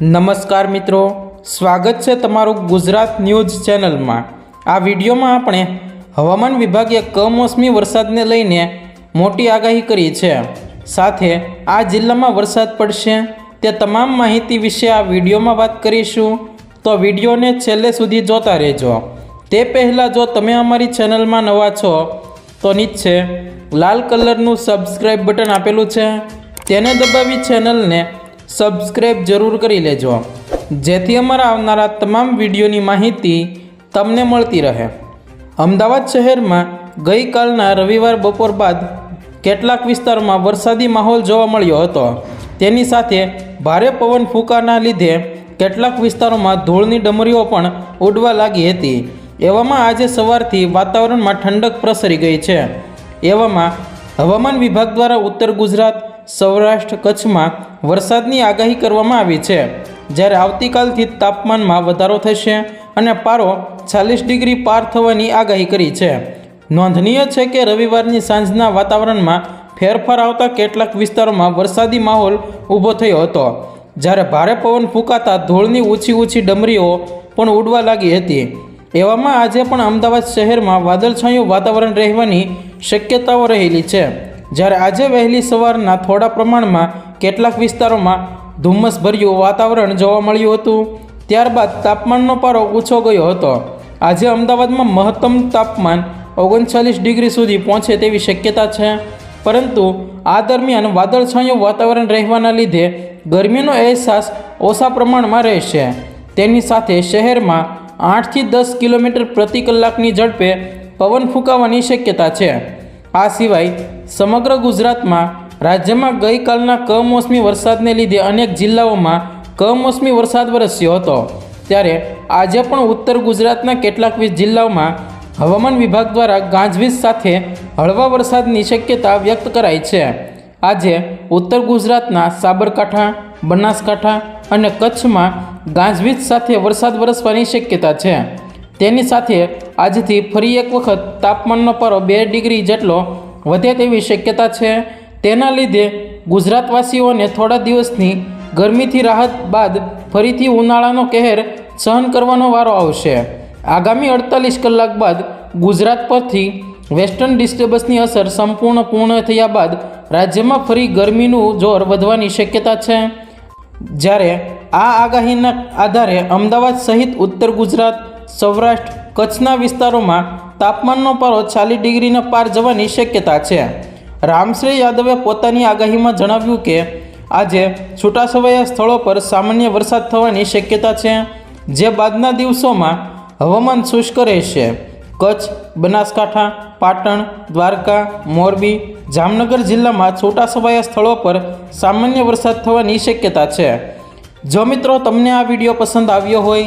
નમસ્કાર મિત્રો, સ્વાગત છે તમારું ગુજરાત ન્યૂઝ ચેનલમાં. આ વિડીયોમાં આપણે હવામાન વિભાગે કમોસમી વરસાદને લઈને મોટી આગાહી કરી છે. સાથે આ જિલ્લામાં વરસાદ પડશે, તે તમામ માહિતી વિશે આ વિડીયોમાં વાત કરીશું. તો વિડીયોને છેલ્લે સુધી જોતા રહેજો. તે પહેલાં જો તમે અમારી ચેનલમાં નવા છો, તો નીચે લાલ કલરનું સબસ્ક્રાઈબ બટન આપેલું છે. તેને દબાવી ચેનલને સબસ્ક્રાઇબ જરૂર કરી લેજો. જેથી અમારા આવનારા તમામ વિડીયોની માહિતી તમને મળતી રહે. અમદાવાદ શહેરમાં ગઈકાલના રવિવાર બપોર બાદ કેટલાક વિસ્તારોમાં વરસાદી માહોલ જોવા મળ્યો હતો. તેની સાથે ભારે પવન ફૂંકાના લીધે કેટલાક વિસ્તારોમાં ધૂળની ડમરીઓ પણ ઉડવા લાગી હતી. એવામાં આજે સવારથી વાતાવરણમાં ઠંડક પ્રસરી ગઈ છે. એવામાં હવામાન વિભાગ દ્વારા ઉત્તર ગુજરાત સૌરાષ્ટ્ર કચ્છમાં વરસાદની આગાહી કરવામાં આવી છે. જ્યારે આવતીકાલથી તાપમાનમાં વધારો થશે અને પારો ચાલીસ ડિગ્રી પાર થવાની આગાહી કરી છે. નોંધનીય છે કે રવિવારની સાંજના વાતાવરણમાં ફેરફાર આવતા કેટલાક વિસ્તારોમાં વરસાદી માહોલ ઊભો થયો હતો. જ્યારે ભારે પવન ફૂંકાતા ધૂળની ઊંચી ઊંચી ડમરીઓ પણ ઉડવા લાગી હતી. એવામાં આજે પણ અમદાવાદ શહેરમાં વાદળછાયું વાતાવરણ રહેવાની શક્યતાઓ રહેલી છે. જ્યારે આજે વહેલી સવારના થોડા પ્રમાણમાં કેટલાક વિસ્તારોમાં ધુમ્મસભર્યું વાતાવરણ જોવા મળ્યું હતું. ત્યારબાદ તાપમાનનો પારો ઊંચો ગયો હતો. આજે અમદાવાદમાં મહત્તમ તાપમાન ઓગણચાલીસ ડિગ્રી સુધી પહોંચે તેવી શક્યતા છે. પરંતુ આ દરમિયાન વાદળછાયું વાતાવરણ રહેવાના લીધે ગરમીનો અહેસાસ ઓછા પ્રમાણમાં રહેશે. તેની સાથે શહેરમાં આઠથી દસ કિલોમીટર પ્રતિ કલાકની ઝડપે પવન ફૂંકાવાની શક્યતા છે. આ સિવાય સમગ્ર ગુજરાતમાં રાજ્યમાં ગઈકાલના કમોસમી વરસાદને લીધે અનેક જિલ્લાઓમાં કમોસમી વરસાદ વરસ્યો હતો. ત્યારે આજે પણ ઉત્તર ગુજરાતના કેટલાક જિલ્લાઓમાં હવામાન વિભાગ દ્વારા ગાંજવીજ સાથે હળવા વરસાદની શક્યતા વ્યક્ત કરાઈ છે. આજે ઉત્તર ગુજરાતના સાબરકાંઠા, બનાસકાંઠા અને કચ્છમાં ગાંજવીજ સાથે વરસાદ વરસવાની શક્યતા છે. તેની સાથે આજથી ફરી એક વખત તાપમાનનો પારો બે ડિગ્રી જેટલો વધે તેવી શક્યતા છે. તેના લીધે ગુજરાતવાસીઓને થોડા દિવસની ગરમીથી રાહત બાદ ફરીથી ઉનાળાનો કહેર સહન કરવાનો વારો આવશે. આગામી અડતાલીસ કલાક બાદ ગુજરાત પરથી વેસ્ટર્ન ડિસ્ટર્બન્સની અસર સંપૂર્ણ પૂર્ણ થયા બાદ રાજ્યમાં ફરી ગરમીનું જોર વધવાની શક્યતા છે. જ્યારે આ આગાહીના આધારે અમદાવાદ સહિત ઉત્તર ગુજરાત સૌરાષ્ટ્ર કચ્છના વિસ્તારોમાં તાપમાનનો પારો ચાલીસ ડિગ્રીના પાર જવાની શક્યતા છે. રામશ્રી યાદવે પોતાની આગાહીમાં જણાવ્યું કે, આજે છૂટાછવાયા સ્થળો પર સામાન્ય વરસાદ થવાની શક્યતા છે, જે બાદના દિવસોમાં હવામાન શુષ્ક રહેશે. કચ્છ, બનાસકાંઠા, પાટણ, દ્વારકા, મોરબી, જામનગર જિલ્લામાં છૂટાછવાયા સ્થળો પર સામાન્ય વરસાદ થવાની શક્યતા છે. જો મિત્રો તમને આ વીડિયો પસંદ આવ્યો હોય